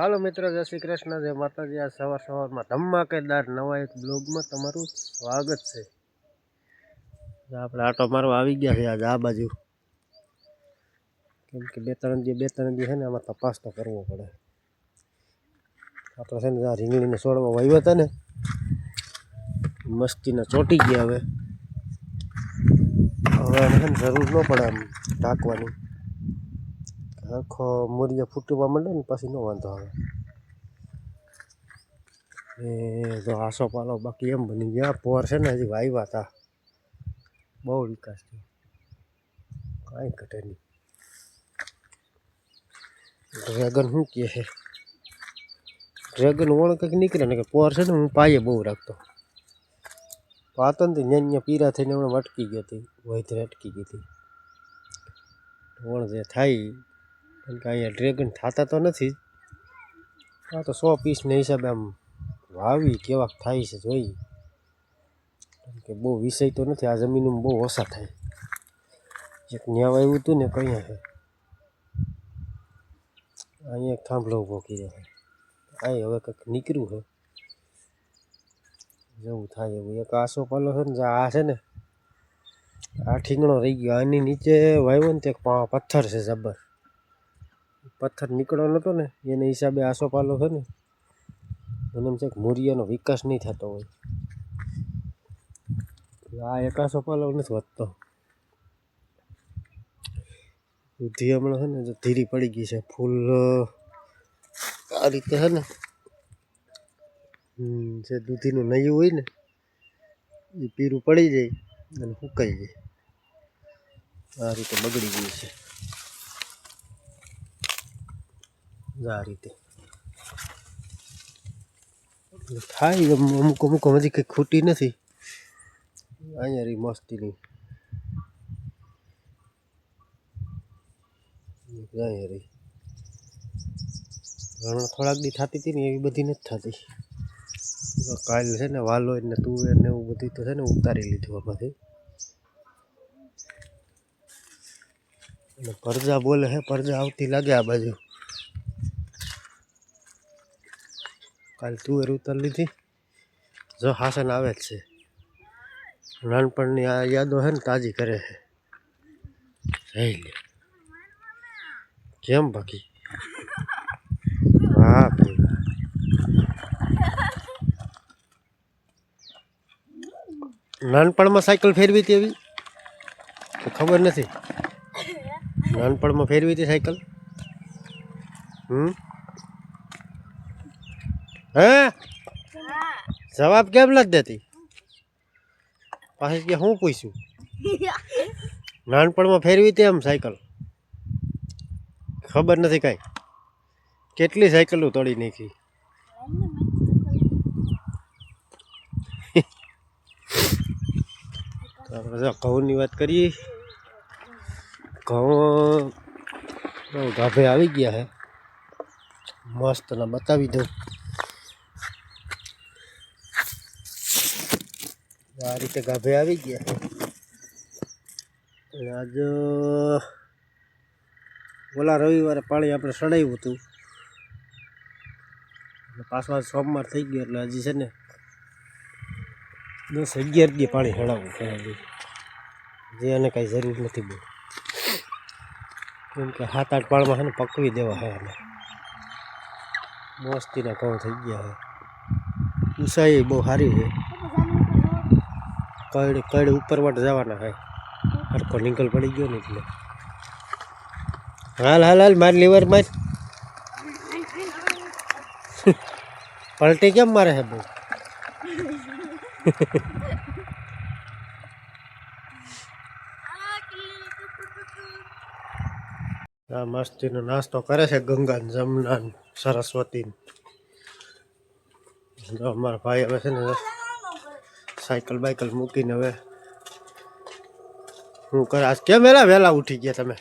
હાલો મિત્રો, જય શ્રી કૃષ્ણ, જય માતાજી. આ સવાર સવારમાં ધમાકેદાર નવા એક બ્લોગમાં તમારું સ્વાગત છે. આપણે આટો મારવા આવી ગયા છે આજે આ બાજુ. કેમ કે બે ત્રણ દી બે ત્રણ દી છે ને, આમાં તપાસ તો કરવો પડે. આપણે છે ને આ રીંગણીને છોડવા વાવ્યા હતા ને, મસ્તીને ચોંટી ગયા હવે. હવે આને છે ને જરૂર ન પડે આમ ઢાંકવાની. આખો મૂરિયા ફૂટવા માંડે ને પછી ન વાંધો આવે. એ જો આસો પાલો બાકી એમ બની ગયા. પોર છે ને હજી વાવ્યા હતા બહુ વિકાસ થયો. કાંઈ ઘટે નહીં. ડ્રેગન શું કહે છે? ડ્રેગન વણ કંઈક નીકળે ને કે પોર છે ને હું પાયે બહુ રાખતો. પાતો ને ત્યાં ત્યાં પીરા થઈને હમણાં અટકી ગઈ હતી વહીથી અટકી ગઈ હતી. વણ જે થાય કારણ કે અહીંયા ડ્રેગન થતા તો નથી આ તો સો પીસના હિસાબે આમ વાવી કેવાક થાય છે જોઈએ કારણ કે બહુ વિષય તો નથી, આ જમીનમાં બહુ ઓછા થાય. એક ન્યા વાવ્યું હતું ને કઅહીંયા છે અહીંયા એક થાંભલો ઊભો કર્યો છે અહીં હવે કંઈક નીકળ્યું છે જેવું થાય એવું. એક આસો પાલો છે ને આ છે ને, આ ઠીંગણો રહી ગયો. આની નીચે વાવ્યો ને તે પથ્થર છે જબર. પથ્થર નીકળેલો હતો ને, એને હિસાબે આસો પાલો છે ને એને એમ છે મૂરિયાનો વિકાસ નહીં થતો હોય. આ એક આસો પાલો નથી વધતો. વૃદ્ધિ હમણાં છે ને જો ધીરી પડી ગઈ છે, ફૂલ આ રીતે છે ને જે દૂધીનું નયું હોય ને, એ પીરું પડી જાય અને સુકાઈ જાય. આ રીતે બગડી ગયું છે. આ રીતે. થાય અમુક અમુક હજી કંઈ ખૂટી નથી. અહીંયા રહી મસ્તીની. અહીંયા રહી. થોડાક દી થતી હતી ને એવી બધી નથી થતી. કાલ છે ને વાલો ને તુવેર ને એવું બધું તો છે ને ઉતારી લીધું આમાંથી. અને પરજા બોલે હે, પરજા આવતી લાગે આ બાજુ. કાલ તુવેર ઉતારી લીધી. જો હાસન આવે જ છે. નાનપણની આ યાદો છે ને તાજી કરે છે જઈ લે. કેમ બાકી? વાહ ભાઈ. વાહ. નાનપણમાં સાયકલ ફેરવી હતી એવી? તો ખબર નથી. નાનપણમાં ફેરવી હતી સાયકલ? હમ? હે? જવાબ કેમ નથી દેતી? પાછી કે હું પૂછ્યું નાનપણમાં ફેરવી હતી એમ સાયકલ? ખબર નથી કાંઈ. કેટલી સાયકલો તોડી નાખી? તો ઘઉંની વાત કરીએ. ઘઉં ગાભે આવી ગયા હે. મસ્ત બતાવી દઉં. આ રીતે ગાભે આવી ગયા. અને આજ ઓલા રવિવારે પાણી આપણે સડાવ્યું હતું. એટલે સોમવાર થઈ ગયો એટલે હજી છે ને દસ અગિયાર દી પાણી સડાવવું પડે જે એને કાંઈ જરૂર નથી બહુ કેમ કે સાત આઠ પાળમાં છે ને પકવી દેવા હે એને મોસ્તીના ઘઉં થઈ ગયા હે. ઊંચાઈ બહુ સારી છે. કડ કડ ઉપર માટે જવાના હે. હરકો નિકલ પડી ગયો ને એટલે. હાલ હાલ હાલ, માર લીવર માર. પલટી કેમ મારે છે બહુ? આ મસ્તીનો નાસ્તો કરે છે ગંગા જમના સરસ્વતી અમારા ભાઈ હવે છે ને સાયકલ બાયકલ મૂકીને હવે હું કરે આજ કેમ વહેલા વહેલા ઉઠી ગયા તમે?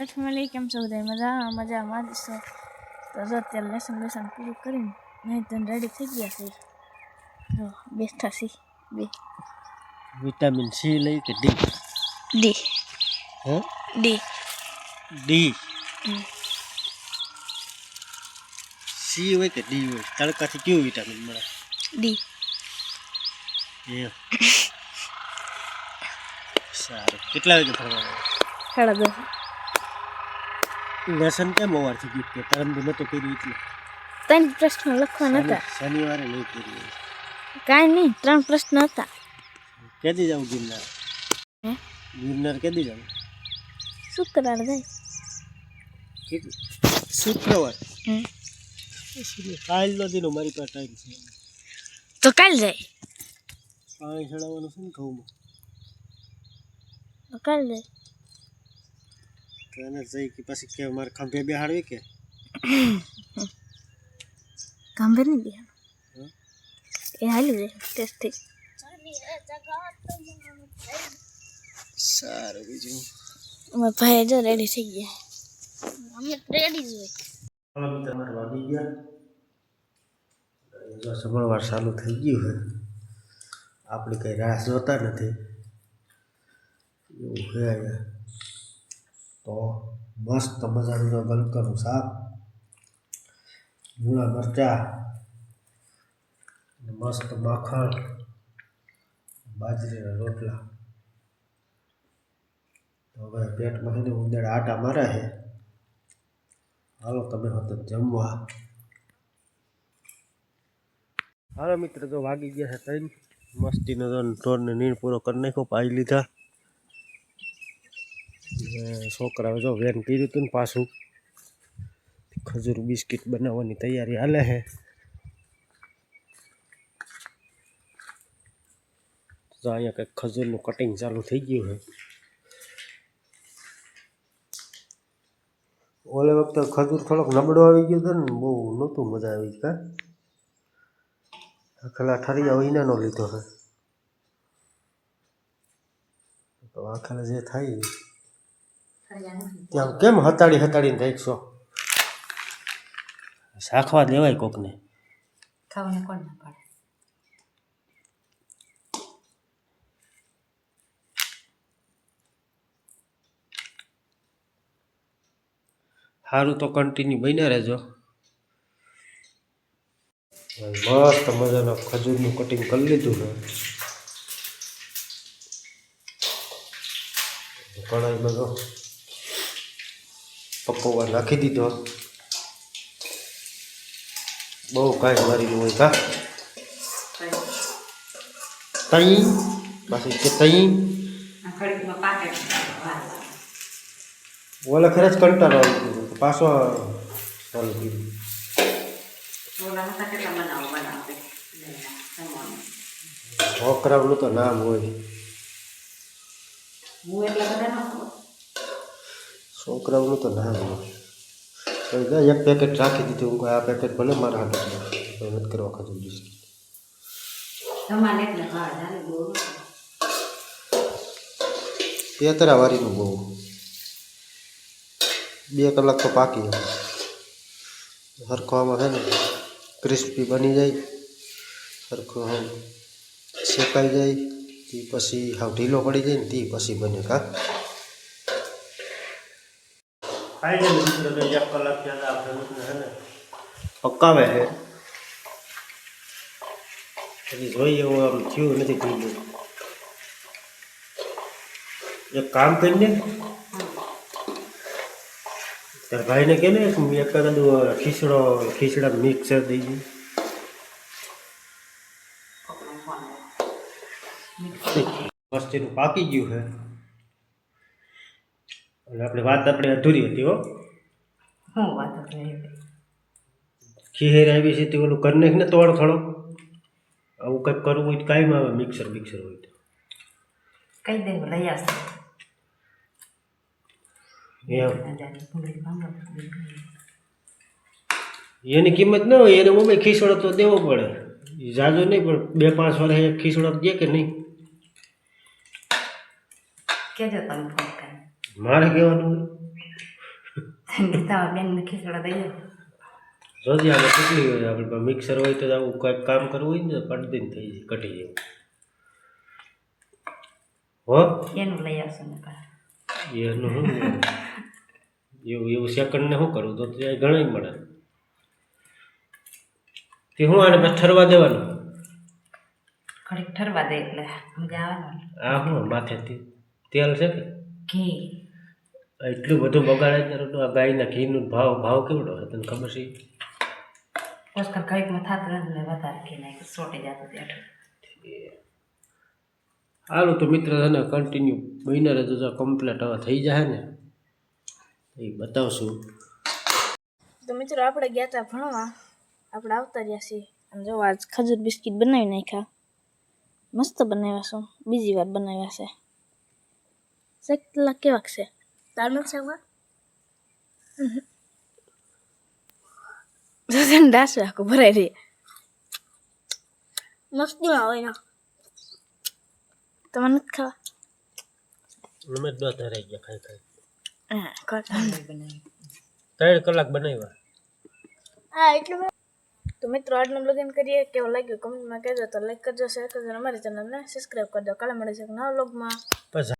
લક્ષ્મી કેમ છો બધા? મજા મજામાં જ છો? તો જો અત્યારે લેસન બેસન પૂરું કરીને નહીં તો રેડી થઈ ગયા છે. જો બેઠા છે બે. વિટામિન સી લઈ કે ડી ડી હે? ડી ડી હમ. સી હોય કે ડી હોય? તડકાથી કયું વિટામિન મળે? ડી. એ સારું. કેટલા વાગે ફરવાનું? સાડા દસ. લેસન કેમ અવારથી ગયું કે? તરમ દી નહોતું કર્યું એટલે. ત્રણ પ્રશ્ન લખવાના હતા. શનિવારે નહીં કર્યું કાંઈ નહીં ત્રણ પ્રશ્ન હતા. કેદી જાવ ગિરનાર? ગિરનાર કેદી જાવ શુક્રવાર જાય. કેટલું? શુક્રવાર? હમ. કાલ નો દીનો મારી પાસે ટાઈમ છે. તો કાલ જાય. પાણી ચડાવવાનું છે ને ઘઉંમાં. તો કાલ જાય. તો એને જઈ કે પછી કે મારે ખંભે બેહાડવી કે? કાંભે નહીં બે હમ? એ હાલ્યું જાય ટેસ્ટથી. સારું બીજું. અમારા ભાઈ જો રેડી થઈ ગયા. અમે રેડી જ હોય. હવે તમારે વાગી ગયા. જો સબળવાર ચાલુ થઈ ગયું છે આપણે કંઈ રાહ જોતા નથી. એવું છે અહીંયા. તો મસ્ત મજાનું ગલકાનું શાક મૂળા મરચાં મસ્ત માખણ, બાજરીના રોટલા. હવે પેટમાં છે ને ઉંદર આટા મારે છે. હાલો તમે હતો જમવા હાલો મિત્ર તો વાગી ગયા છે ત્રણ. મસ્તીનો તો ટોરને નીણ પૂરો કરી નાખ્યો, પાઈ લીધા. ને છોકરાઓ જો વેન પીર્યું હતું ને પાછું. ખજૂર બિસ્કિટ બનાવવાની તૈયારી હાલે છે. તો અહીંયા કંઈક ખજૂરનું કટિંગ ચાલુ થઈ ગયું છે. ઓલે વખતે ખજૂર થોડોક નબળો આવી ગયો હતો ને, બહુ નહોતું મજા આવી કા. આખેલા ઠરિયા વિનાનો લીધો છે. તો આખેલા જે થાય ત્યાં કેમ હતાડી હતાડીને રાખશો શાખવા દેવાય કોકને. ખાવાને કોણ ના પાડે? સારું તો કન્ટિન્યુ બન્યા રહેજો. મસ્ત મજાના ખજૂરનું કટિંગ કરી લીધું ને કઢાઈમાં જો પકોવા નાખી દીધો. બહુ કાંઈ મારીનું હોય કા? તઈ પાછી કે તઈ? ઓલે ખરે જ કંટાળો આવી ગયો. તો પાછો ચાલુ જમવાનું છોકરાઓનું તો નામ હોય. છોકરાઓનું તો નામ હોય એક પેકેટ રાખી દીધું હું આ પેકેટ ભલે મારા હાથ મહેનત કરવા એટલે હા જાણે બહુ ન ખાઉં. તેતરા વારીનું બહુ બે કલાક તો પાકી જાય હરખવામાં છે ને ક્રિસ્પી બની જાય હરખો આમ શેકાઈ જાય તે પછી હાવ ઢીલો પડી જાય ને તે પછી બને કા. ફાઇનલ મિત્રોને એક કલાક ત્યાં આપણે છે ને પકાવે છે. હજી જોઈએ એવું આમ થયું નથી ઢીલું. એક કામ કરીને તાર ભાઈને કે ને એક એકાદું ખીચડો ખીચડા મિક્સર દઈ દઈએ. મસ્તીનું પાકી ગયું છે. અને આપણે વાત આપણે અધૂરી હતી હો. ખીહેર આવી છે તે ઓલું કરી નાખ ને તોડ થોડો આવું કંઈક કરવું હોય તો કાંઈ આવે મિક્સર મિક્સર હોય તો. કઈ દે લઈ આવશે. એની કિંમત ન હોય એને મોબાઈલ ખીસડો તો દેવો પડે. જાજો નહીં પણ બે પાંચ વર્ષ એક ખીચડો દે કે નહીં? મારે કહેવાનું જોજે આપણે કેટલી હોય? આપણે મિક્સર હોય તો આવું કંઈક કામ કરવું હોય ને પટદીન થઈ જાય કટી જાય. હો? એનું લઈ આવશો. એનું શું એવું એવું સેકન્ડને શું કરું? તો ત્યાં ઘણા મળે. તે હું આને પછી ઠરવા દેવાનું? ઘડીક ઠરવા દે એટલે મજા આવે આ શું માથેથી? તેલ છે કે? ઘી. એટલું બધું બગાડે ત્યારે તો આ ગાયના ઘીનો ભાવ ભાવ કેવડો હોય તને ખબર છે? પોસ્કર ઘડીકમાં થતું નથી વધારે ઘી નાખી સોટી જતું ત્યાં સારું તો મિત્ર છે ને કન્ટિન્યુ મહિને રહેજો કમ્પ્લેટ હવે થઈ જાય ને એ બતાવશું. તો મિત્રો, આપણે ગયા હતા ભણવા. આપણે આવતા રહ્યા છીએ. અને જો, આજ ખજૂર બિસ્કિટ બનાવી નાખ્યા. મસ્ત બનાવ્યા છું. બીજી વાર બનાવ્યા છે. શેકલા કેવાક છે? તાર નથી શેકવા ડાસ આખું ભરાઈ રહી. મસ્તીમાં હોય ને. તમારે નથી ખાવા અમે જ બધા રહી ગયા ખાઈ ખાઈ હા ખાતા બનાવી ત્રણ કલાક બનાવ્યા હા એટલું બધું. તો મિત્રો આજનો બ્લોગિંગ કરીએ કેવો લાગ્યો કમેન્ટમાં કહેજો તો લાઈક કરજો શેર કરજો અને અમારી ચેનલને સબસ્ક્રાઈબ કરજો કાલે મળે છે એક નવા બ્લોગમાં પછી